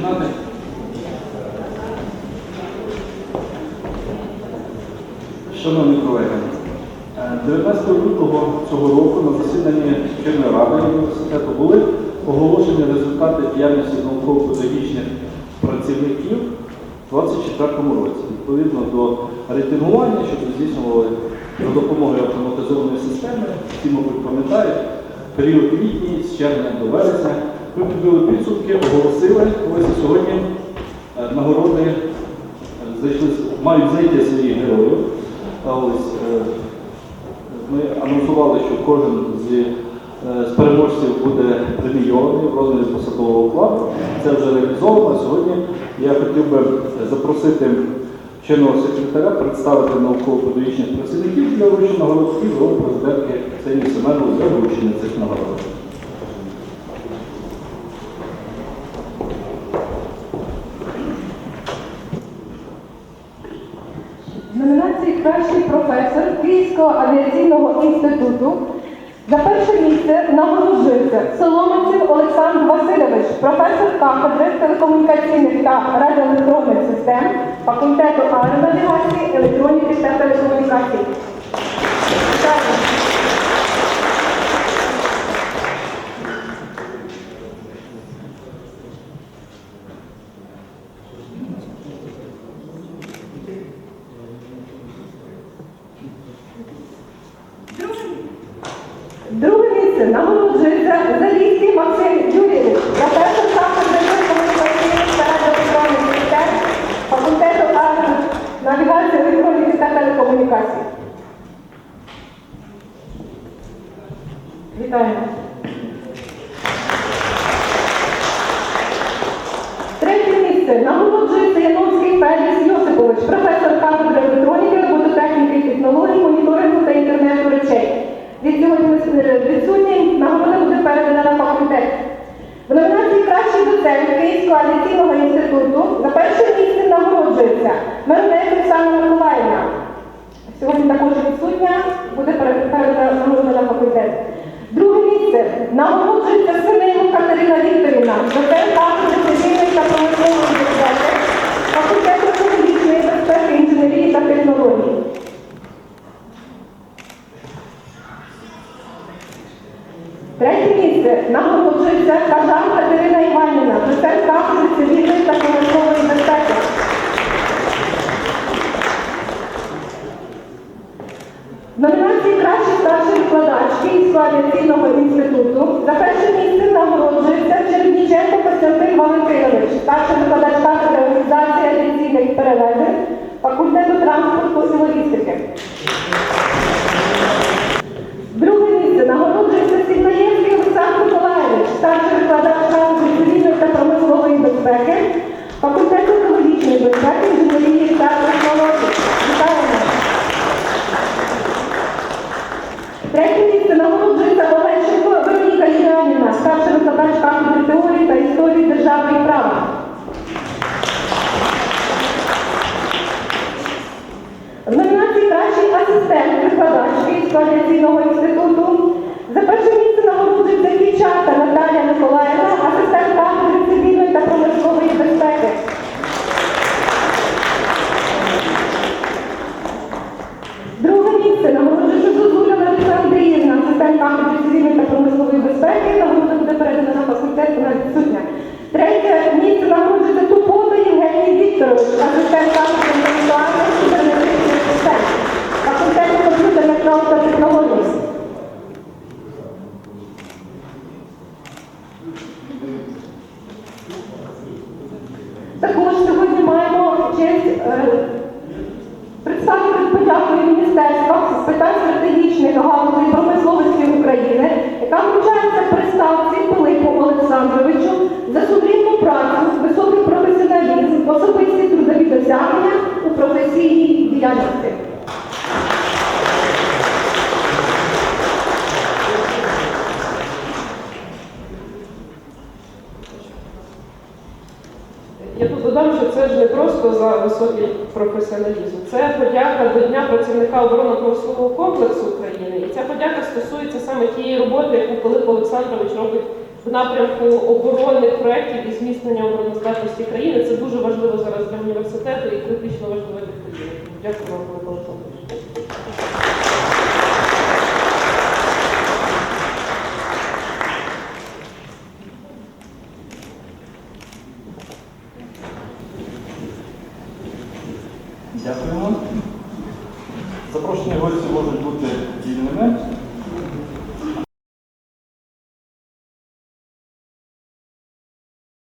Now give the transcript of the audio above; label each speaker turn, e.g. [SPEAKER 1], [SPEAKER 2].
[SPEAKER 1] починати. Шановні колеги, е, 19 лютого цього року на засіданні Черної ради університету були оголошені результати діяльності науково-педагогічних працівників у 2024 році, відповідно до рейтингування, що здійснювали за допомогою автоматизованої системи, всі, мабуть, пам'ятають, період літній з червня до вересня. Ми підбили підсумки, оголосили. Ось сьогодні е, нагороди е, зайшли, мають зайти своїх героїв. Ось е, ми анонсували, що кожен з, переможців буде премійований в розмірі посадового окладу. Це вже реалізовано. Сьогодні я хотів би запросити чинного секретаря представити науково-педагогічних працівників для вручення нагород і роль президентки Ксенії Семенової для вручення цих нагород.
[SPEAKER 2] В номінації Кращий професор Київського авіаційного інституту за перше місце нагороджується Соломонців Олександр Васильович, професор кафедри телекомунікаційних та радіоелектронних систем факультету аеронавігації, електроніки та телекомунікацій. Вітаю. Друге місце нагороджується Залізький Максим Юрійович, кафедри телекомунікаційних та радіоелектронних систем факультету навігації електроніки та телекомунікацій. Вітаємо. Третє місце нагороджується Яновський Феліс Йосипович, професор кафедри електроніки, робототехніки і технологій, моніторингу та інтернету речей. Від сьогодні буде буде передана на факультет. В номінації Кращий доцент Київського авіаційного інституту за перше місце нагороджується Мернець Оксана Миколаївна. Сьогодні також відсутня, буде передана на факультет. Друге місце нагороджується Синилу Катерина Вікторівна, доцент кафедри цивільної та промислової безпеки, факультету екологічної безпеки, інженерії та технології. Третє місце нагороджується Кажан Катерина Іванівна, доцент кафедри цивільної та промислової безпеки. В номінації Кращий старший викладач Київського авіаційного інституту за перше місце нагороджується Черніченко Костянтин Валентинович, старший викладач кафедри організації авіаційних перевезень факультету транспорту і логістики. Друге місце нагороджується Сігнаєвський Олександр Миколаївич, старший викладач кафедри цивільної та промислової безпеки, факультету екологічної безпеки, інженерії та технологій. Вітаємо! Третє місце нагороджується Олещенко Вероніка Євгенівна, старший викладач кафедри теорії та історії держави і права. В номінації Кращий асистент викладач Київського авіаційного факультет, вона відсутня. Третє місце нагороджується Тупота Євгеній Вікторович, асистент кафедри інтелектуальних і кібернетичних систем. Факультет комп'ютерних наук та технологій. Також сьогодні маємо честь е, представити подякою Міністерства з питань стратегічних особисті трудові досягнення у професійній діяльності.
[SPEAKER 3] Я тут додам, що це ж не просто за високий професіоналізм, це подяка до Дня працівника оборонно-промислового комплексу України. І ця подяка стосується саме тієї роботи, яку Пилип Олександрович робить в напрямку оборонних проєктів і зміцнення обороноздатності країни. Це дуже важливо зараз для університету і критично важливо для країни. Дякую вам, Микола Олександрович.
[SPEAKER 1] Дякуємо. Запрошені гості можуть бути вільними.